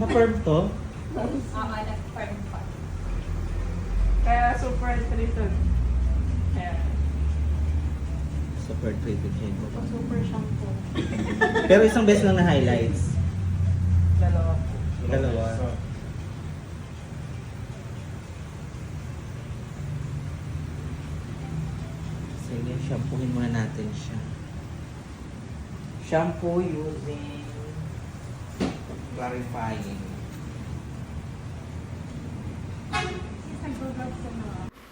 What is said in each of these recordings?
Na-perm to? Oo, nag-firm pa. Kaya super treated. Kaya Super treated hair mo pa. super shampoo. Pero isang beses lang na highlights. Dalawa po. Dalawa. Sige, shampooin muna natin siya. Shampoo using clarifying.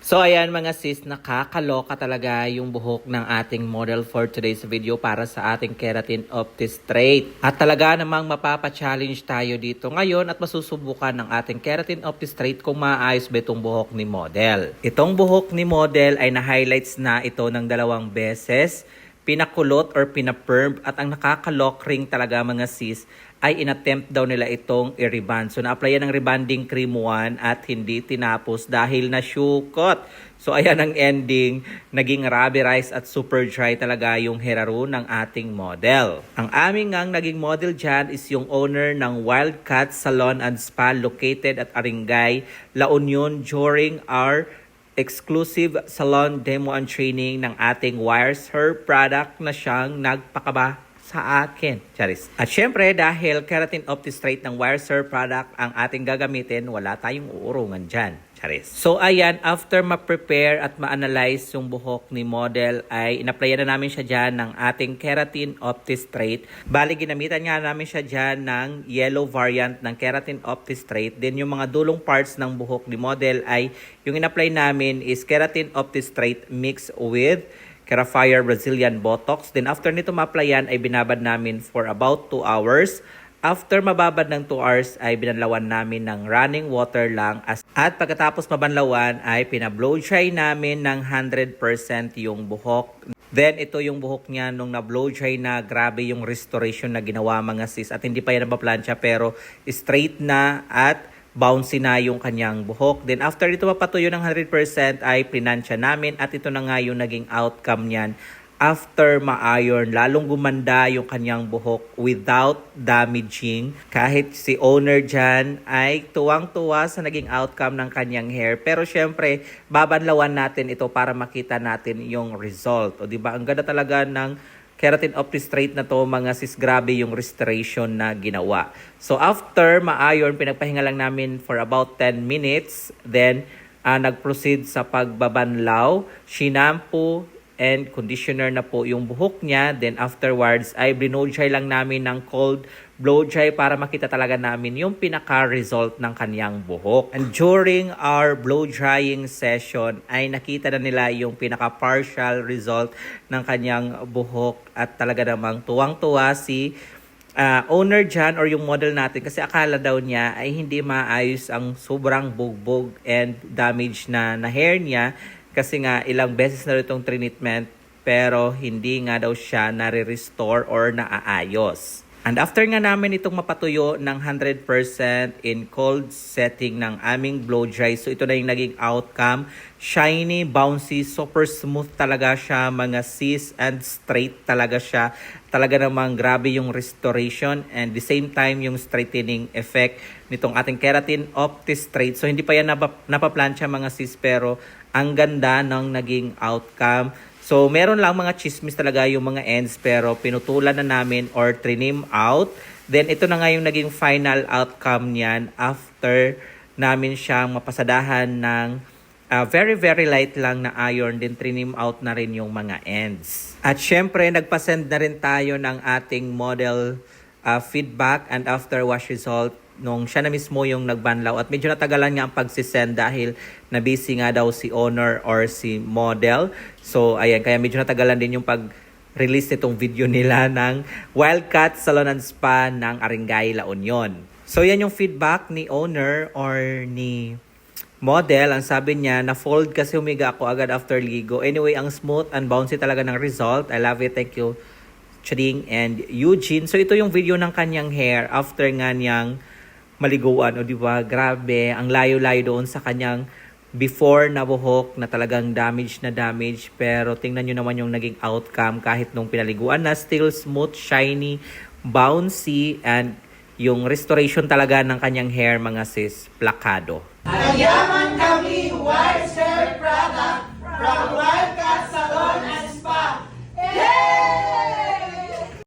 So ayan mga sis, nakakaloka talaga yung buhok ng ating model for today's video para sa ating Keratin Opti-Straight. At talaga namang mapapa-challenge tayo dito ngayon at masusubukan ng ating Keratin Opti-Straight kung maayos ba itong buhok ni model. Itong buhok ni model ay na-highlights na ito ng dalawang beses pinakulot or pinaperm at ang nakakalok ring talaga mga sis ay inattempt daw nila itong i-reband. So na-applyan ng rebanding cream 1 at hindi tinapos dahil nasyukot. So ayan ang ending, naging rubberized at super dry talaga yung heraro ng ating model. Ang aming ang naging model dyan is yung owner ng Wildcat Salon and Spa located at Aringay, La Union during our exclusive salon demo and training ng ating Wires Her product na siyang nagpakaba sa akin. Charis. At syempre, dahil Keratin Opti Straight ng Wires Her product ang ating gagamitin, wala tayong uurungan dyan. Charis. So ayan, after ma-prepare at ma-analyze yung buhok ni model ay inaplayan na namin siya dyan ng ating Keratin Opti Straight. Bali, ginamitan nga namin siya dyan ng yellow variant ng Keratin Opti Straight. Then yung mga dulong parts ng buhok ni model ay yung in-apply namin is Keratin Opti Straight mixed with Kerafire Brazilian Botox. Then after nito ma-applyan ay binabad namin for about 2 hours. After mababad ng 2 hours ay binanlawan namin ng running water lang. As, at pagkatapos mabanlawan ay pinablow dry namin ng 100% yung buhok. Then ito yung buhok niya nung na-blow dry na grabe yung restoration na ginawa mga sis. At hindi pa yan nabaplansya pero straight na at bouncy na yung kanyang buhok. Then after ito mapatuyo ng 100% ay prinansya namin at ito na nga yung naging outcome niyan after ma-iron, lalong gumanda yung kanyang buhok without damaging. Kahit si owner dyan ay tuwang-tuwa sa naging outcome ng kanyang hair. Pero syempre, babanlawan natin ito para makita natin yung result. O ba Ang ganda talaga ng keratin opti straight na to mga sis grabe yung restoration na ginawa. So after ma-iron, pinagpahinga lang namin for about 10 minutes. Then ah, nag-proceed sa pagbabanlaw, shinampo, and conditioner na po yung buhok niya. Then afterwards ay blow dry lang namin ng cold blow dry para makita talaga namin yung pinaka-result ng kanyang buhok. And during our blow drying session ay nakita na nila yung pinaka-partial result ng kanyang buhok at talaga namang tuwang-tuwa si ah, owner dyan or yung model natin kasi akala daw niya ay hindi maayos ang sobrang bugbog and damage na, na hair niya kasi nga ilang beses na rin itong treatment pero hindi nga daw siya nare-restore or naaayos. And after nga namin itong mapatuyo ng 100% in cold setting ng aming blow dry, so ito na yung naging outcome. Shiny, bouncy, super smooth talaga siya, mga sis and straight talaga siya. Talaga namang grabe yung restoration and the same time yung straightening effect nitong ating keratin opti straight. So hindi pa yan napa, napaplansya mga sis pero ang ganda ng naging outcome. So, meron lang mga chismis talaga yung mga ends pero pinutulan na namin or trim out. Then, ito na nga yung naging final outcome niyan after namin siyang mapasadahan ng ah, very, very light lang na iron. Then, trim out na rin yung mga ends. At syempre, nagpasend na rin tayo ng ating model ah, feedback and after wash result nung siya na mismo yung nagbanlaw at medyo natagalan nga ang pagsisend dahil na busy nga daw si owner or si model. So ayan, kaya medyo natagalan din yung pag release nitong video nila ng Wildcat Salon and Spa ng Aringay, La Union. So yan yung feedback ni owner or ni model. Ang sabi niya, na-fold kasi humiga ako agad after ligo. Anyway, ang smooth and bouncy talaga ng result. I love it. Thank you, Chring and Eugene. So ito yung video ng kanyang hair after nga niyang maliguan o di ba? Grabe ang layo-layo doon sa kanyang before na buhok na talagang damage na damage. Pero tingnan nyo naman yung naging outcome kahit nung pinaliguan na still smooth, shiny, bouncy and yung restoration talaga ng kanyang hair mga sis, plakado. Ayaman kami, Wiser Prada, from Wildcat